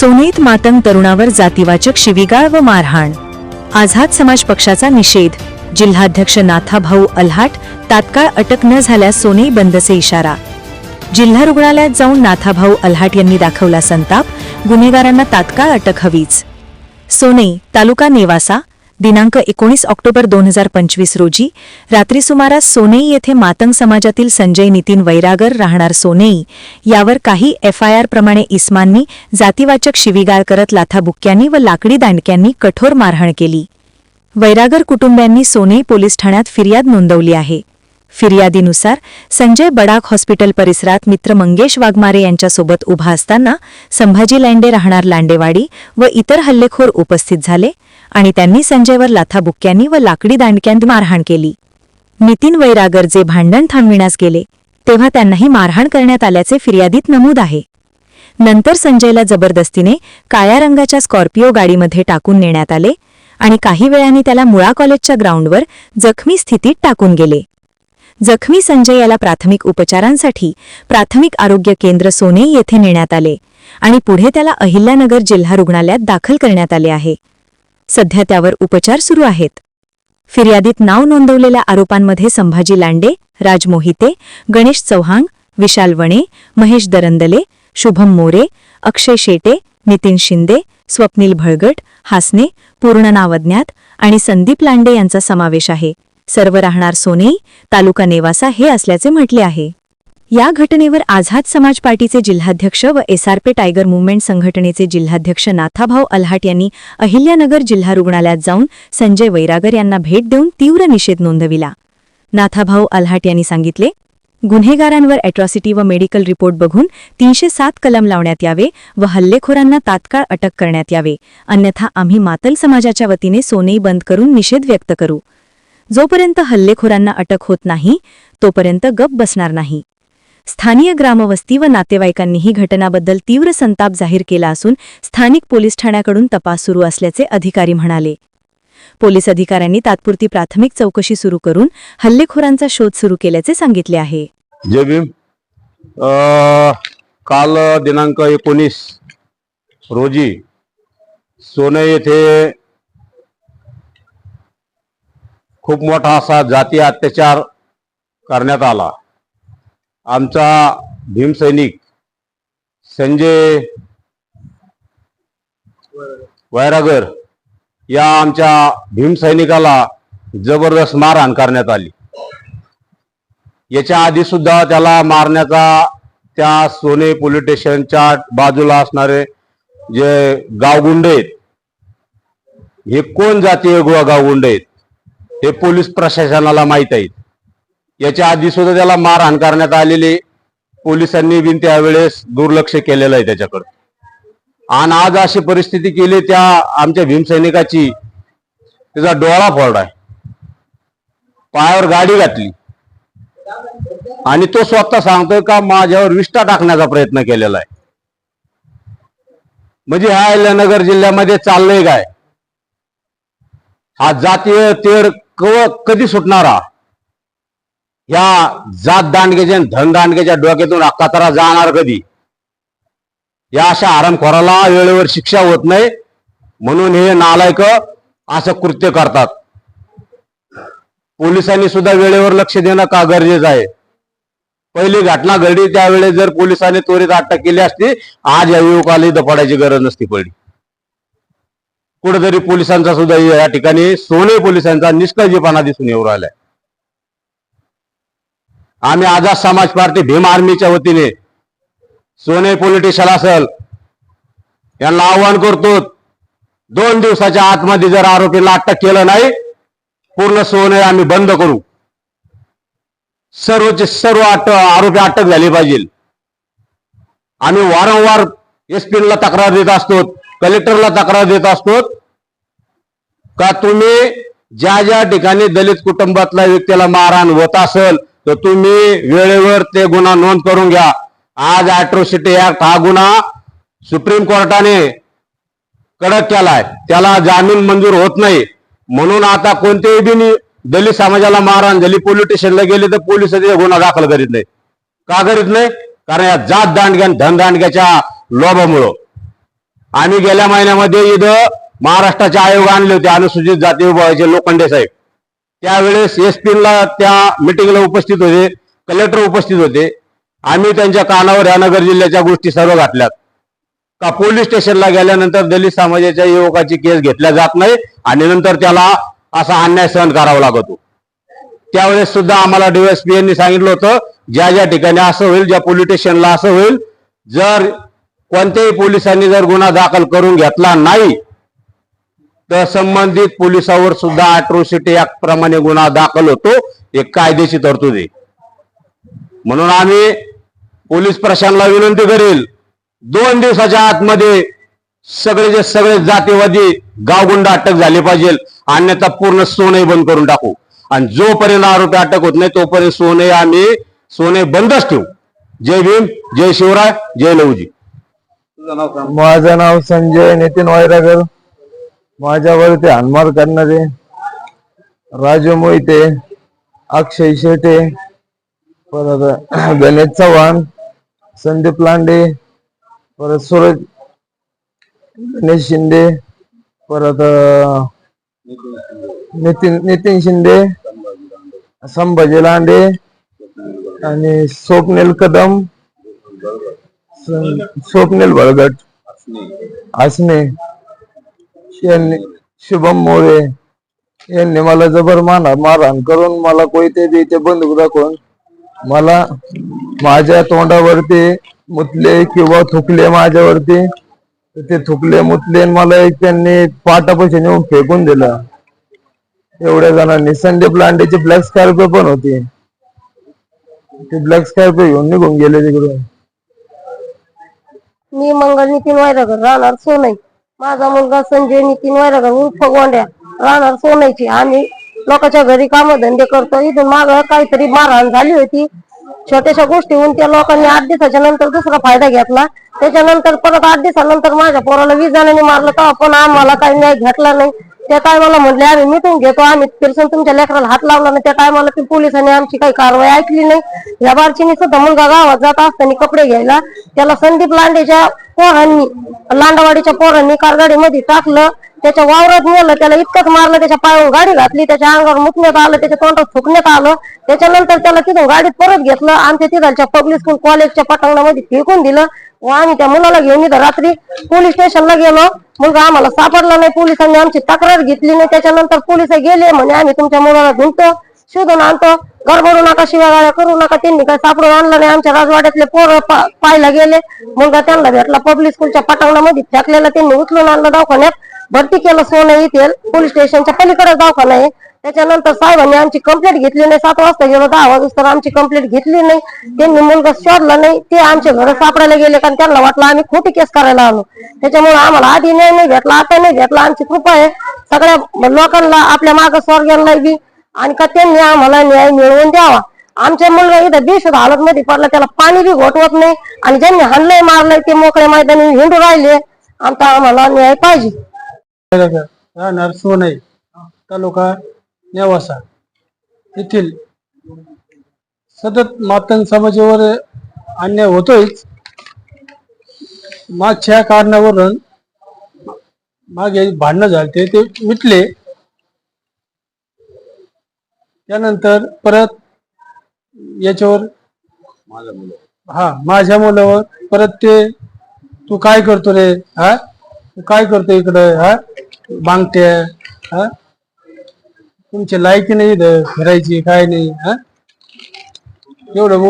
सोनेत मातंग तरुणावर जातीवाचक शिवीगाळ व मारहाण. आझाद समाज पक्षाचा निषेध. जिल्हाध्यक्ष नाथाभाऊ अल्हाट तात्काळ अटक न झाल्यास सोने बंदचे इशारा. जिल्हा रुग्णालयात जाऊन नाथाभाऊ अल्हाट यांनी दाखवला संताप. गुन्हेगारांना तात्काळ अटक हवीच. सोने तालुका नेवासा दिनांक एकोणीस ऑक्टोबर दोन हजार पंचवीस रोजी रात्री सुमारास सोनेई येथे मातंग समाजातील संजय नितीन वैरागर राहणार सोनेई यावर काही एफआयआर प्रमाणे इस्मांनी जातीवाचक शिवीगाळ करत लाथाबुक्क्यांनी व लाकडी दांडक्यांनी कठोर मारहाण केली. वैरागर कुटुंबियांनी सोनेई पोलीस ठाण्यात फिर्याद नोंदवली आहे. फिर्यादीनुसार संजय बडाक हॉस्पिटल परिसरात मित्र मंगेश वाघमारे यांच्यासोबत उभा असताना संभाजी लांडे राहणार लांडेवाडी व इतर हल्लेखोर उपस्थित झाले. आणि त्यांनी संजयवर लाथाबुक्क्यांनी व लाकडी दांडक्यांनी मारहाण केली. नितीन वैरागर जे भांडण थांबविण्यास गेले तेव्हा त्यांनाही मारहाण करण्यात आल्याचे फिर्यादीत नमूद आहे. नंतर संजयला जबरदस्तीने काळ्या रंगाच्या स्कॉर्पिओ गाडीमध्ये टाकून नेण्यात आले आणि काही वेळाने त्याला मुळा कॉलेजच्या ग्राउंडवर जखमी स्थितीत टाकून गेले. जखमी संजय याला प्राथमिक उपचारांसाठी प्राथमिक आरोग्य केंद्र सोने येथे नेण्यात आले आणि पुढे त्याला अहिल्यानगर जिल्हा रुग्णालयात दाखल करण्यात आले आहे. सध्या त्यावर उपचार सुरू आहेत. फिर्यादीत नाव नोंदवलेल्या आरोपांमध्ये संभाजी लांडे राज मोहिते गणेश चव्हाण विशाल वणे महेश दरंदले शुभम मोरे अक्षय शेटे नितीन शिंदे स्वप्नील भळगट हासने पूर्ण नाव अज्ञात आणि संदीप लांडे यांचा समावेश आहे. सर्व राहणार सोनेई तालुका नेवासा हे असल्याचे म्हटले आहे. या घटनेवर आझाद समाज पार्टीचे जिल्हाध्यक्ष व एसआरपे टायगर मुवमेंट संघटनेचे जिल्हाध्यक्ष नाथाभाऊ अल्हाट यांनी अहिल्यानगर जिल्हा रुग्णालयात जाऊन संजय वैरागर यांना भेट देऊन तीव्र निषेध नोंदविला. नाथाभाऊ अल्हाट यांनी सांगितले गुन्हेगारांवर अॅट्रॉसिटी व मेडिकल रिपोर्ट बघून तीनशे सात कलम लावण्यात यावे व हल्लेखोरांना तात्काळ अटक करण्यात यावे. अन्यथा आम्ही मातल समाजाच्या वतीने सोनेई बंद करून निषेध व्यक्त करू. जोपर्यंत हल्लेखोरांना अटक होत नाही तोपर्यंत गप बसणार नाही. स्थानीय ग्रामवस्ती व नातेवाईकांनीही घटनाबद्दल तीव्र संताप जाहीर केला असून स्थानिक पोलीस ठाण्याकडून तपास सुरू असल्याचे अधिकारी म्हणाले. पोलीस अधिकाऱ्यांनी तात्पुरती प्राथमिक चौकशी सुरू करून हल्लेखोरांचा शोध सुरू केल्याचे सांगितले आहे. जय भीम. काल दिनांक एकोणीस रोजी सोने येथे खूप मोठा असा जातीय अत्याचार करण्यात आला. आमचा भीमसैनिक संजय वैरागर या आमच्या भीमसैनिकाला जबरदस्त मारहाण करण्यात आली. याच्या आधी सुद्धा त्याला मारण्याचा त्या सोने पोलीस स्टेशनच्या बाजूला असणारे जे गावगुंड आहेत हे कोण जातीय गोवा गावगुंड आहेत हे पोलीस प्रशासनाला माहीत आहेत. याच्या आधी सुद्धा त्याला मारहाण करण्यात आलेली पोलिसांनी बिन त्यावेळेस दुर्लक्ष केलेलं आहे त्याच्याकडे. आणि आज अशी परिस्थिती केली त्या आमच्या भीमसैनिकाची त्याचा डोळा फोडलाय. पायावर गाडी घातली. आणि तो स्वतः सांगतोय का माझ्यावर विष्ठा टाकण्याचा प्रयत्न केलेला आहे. म्हणजे ह्या अहिल्यानगर जिल्ह्यामध्ये चाललंय काय? हा जातीय तेर कव कधी सुटणारा? या जात दांडगेच्या आणि धन दांडगेच्या डोक्यातून अक्कातरा जाणार कधी? या अशा आरामखोराला वेळेवर शिक्षा होत नाही. म्हणून हे नालायक असं कृत्य करतात. पोलिसांनी सुद्धा वेळेवर लक्ष देणं का गरजेचं आहे? पहिली घटना घडली त्यावेळेस जर पोलिसांनी त्वरित अटक केली असती आज या युवकाला इथं पडायची गरज नसती पडली. कुठेतरी पोलिसांचा सुद्धा या ठिकाणी सोने पोलिसांचा निष्काळजीपणा दिसून येऊ राहिलाय. आम्ही आझाद समाज पार्टी भीम आर्मीच्या वतीने सोने पोलिटिशन असल असेल यांना आव्हान करतो. दोन दिवसाच्या आतमध्ये जर आरोपीला अटक केलं नाही पूर्ण सोने आम्ही बंद करू. सर्वचे सर्व अट आरोपी अटक झाले पाहिजे. आम्ही वारंवार एसपीला तक्रार देत असतो कलेक्टरला तक्रार देत असतो. का तुम्ही ज्या ज्या ठिकाणी दलित कुटुंबातल्या व्यक्तीला मारहाण होत असेल तर तुम्ही वेळेवर ते गुन्हा नोंद करून घ्या. आज अॅट्रोसिटी ऍक्ट हा गुन्हा सुप्रीम कोर्टाने कडक केलाय. त्याला जामीन मंजूर होत नाही. म्हणून आता कोणत्याही बिनी दलित समाजाला मारहाण झाली पोलीस स्टेशनला गेले तर पोलीस गुन्हा दाखल करीत नाही. का करीत नाही? कारण या जात दांडग्या आणि धन दांडग्याच्या लोभामुळं. आम्ही गेल्या महिन्यामध्ये इथं महाराष्ट्राचे आयोग आणले होते अनुसूचित जाती विभागाचे लोखंडे साहेब. त्यावेळेस एस पीला त्या मिटिंगला उपस्थित होते. कलेक्टर उपस्थित होते. आम्ही त्यांच्या कानावर ह्यानगर जिल्ह्याच्या गोष्टी सर्व घातल्यात. का पोलीस स्टेशनला गेल्यानंतर दलित समाजाच्या युवकाची केस घेतल्या जात नाही आणि नंतर त्याला असा अन्याय सहन करावा लागतो. त्यावेळेस सुद्धा आम्हाला डीएसपी यांनी सांगितलं होतं ज्या ज्या ठिकाणी असं होईल ज्या पोलीस स्टेशनला असं होईल जर कोणत्याही पोलिसांनी जर गुन्हा दाखल करून घेतला नाही तर संबंधित पोलिसावर सुद्धा अॅट्रोसिटी ऍक्ट प्रमाणे गुन्हा दाखल होतो. एक कायदेशीर तरतुदी म्हणून आम्ही पोलीस प्रशासनाला विनंती करेल दोन दिवसाच्या आतमध्ये सगळेचे सगळे जातीवादी गावगुंड अटक झाले पाहिजे. अन्यथा पूर्ण सोने बंद करून टाकू. आणि जोपर्यंत आरोपी अटक होत नाही तोपर्यंत सोने आम्ही सोने बंदच ठेवू. जय भीम जय शिवराय जय लवजी माझं नाव संजय नितीन वायरागर. माझ्यावरती हानमार करणारे राजू मोहिते अक्षय शेटे परत गणेश चव्हाण संदीप लांडे परत सूरज गणेश शिंदे परत नितीन नितीन शिंदे संभाजी लांडे आणि स्वप्नील कदम सं- स्वप्नील बळगट असणे यांनी शुभम मोरे यांनी मला जबर माना मारहाण करून मला कोयते बिते बंदूक दाखवून मला माझ्या तोंडावरती मुतले किंवा थुकले माझ्यावरती. ते थुकले मुतले मला एक त्यांनी पाटापाशी नेऊन फेकून दिलं. एवढ्या जणांनी. संदीप लांडेची ब्लॅक स्कॉर्पिओ पण होती. ते ब्लॅक स्कॉर्पिओ घेऊन निघून गेले तिकडून. मी मंगल नितीन वैरागर राहणार सोनई माझा मुलगा संजय नितीन वैरागर उर्फ गोंड्या राहणार सोनईची आम्ही लोकांच्या घरी काम धंदे करतो. इथून माग काहीतरी मारहाण झाली होती. छोट्याशा गोष्टीहून त्या लोकांनी आठ दिवसाच्या नंतर दुसरा फायदा घेतला. त्याच्यानंतर परत आठ दिवसानंतर माझ्या पोराला वीस जणांनी मारलं. तर पण आम्हाला काही न्याय घेतला नाही. त्या टायमाला म्हणले आम्ही मिटून घेतो. आम्ही फिरसून तुमच्या लेकराला हात लावला नाही. त्या टायमाला ती पोलिसांनी आमची काही कारवाई ऐकली नाही. या बारचीनी सुद्धा मुलगा गावात जात असताना कपडे घ्यायला. त्याला संदीप लांडेच्या पोरांनी लांडवाडीच्या पोरांनी कारगाडीमध्ये टाकलं त्याच्या वावरात नेलं त्याला इतकंच मारलं त्याच्या पायावर गाडी घातली त्याच्या अंगावर मुकण्यात आलं त्याच्या तोंडात फुकण्यात आलं. त्याच्यानंतर त्याला तिथून गाडीत परत घेतलं आमच्या तिथालच्या पब्लिक स्कूल कॉलेजच्या पटांगणामध्ये फेकून दिलं. व आम्ही त्या मुलाला घेऊन इथं रात्री पोलीस स्टेशनला गेलो. मुलगा आम्हाला सापडला नाही पोलिसांनी आमची तक्रार घेतली नाही. त्याच्यानंतर पोलीस गेले म्हणे आम्ही तुमच्या मुलाला ढुंढतो शोधून आणतो. गडबडू नका शिवागाळ्या करू नका. त्यांनी काय सापडून आणलं नाही. आमच्या राजवाड्यातले पोरं पा- पाहायला गेले. मुलगा त्यांना भेटला. पब्लिक स्कूलच्या पटांगणामध्ये फेकलेला त्यांनी उचलून आणलं दवाखान्यात. भरती केलं सोनं येथे पोलीस स्टेशनच्या पलीकडे दवाखाना आहे. त्याच्यानंतर साहेबांनी आमची कंप्लेंट घेतली नाही. सात वाजता गेलो दहा वाजता आमची कंप्लेंट घेतली नाही. त्यांनी मुलगा शोधला नाही. ते आमच्या घर सापडायला गेले कारण त्यांना वाटलं आम्ही खोटी केस करायला आलो. त्याच्यामुळे आम्हाला आधी नाही भेटला आता नाही भेटला. आमची कृपा आहे. सगळ्या लोकांना आपल्या माग स्वर्गांना बी आणि का त्यांनी आम्हाला न्याय मिळवून द्यावा. आमच्या मुलगा इथं बेशुद्ध हालत मध्ये पडला त्याला पाणी बी घोटवत नाही. आणि ज्यांनी हाणलंय मारलंय ते मोकळ्या मैदानी हिंडू राहिले. आमचा आम्हाला न्याय पाहिजे. राहणार सोनई तालुका नेवासा येथील सतत मातंग समाजावर अन्याय होतोयच. मागच्या कारणावरून मागे भांडणं झाले ते मिटले त्यानंतर परत याच्यावर हा माझ्या मुलावर परत ते तू काय करतो रे? हा? तू काय करतो इकडं? हा? बांगट्या हा? तुमची लायकी नाही फिरायची काय नाही हा? एवढं बोल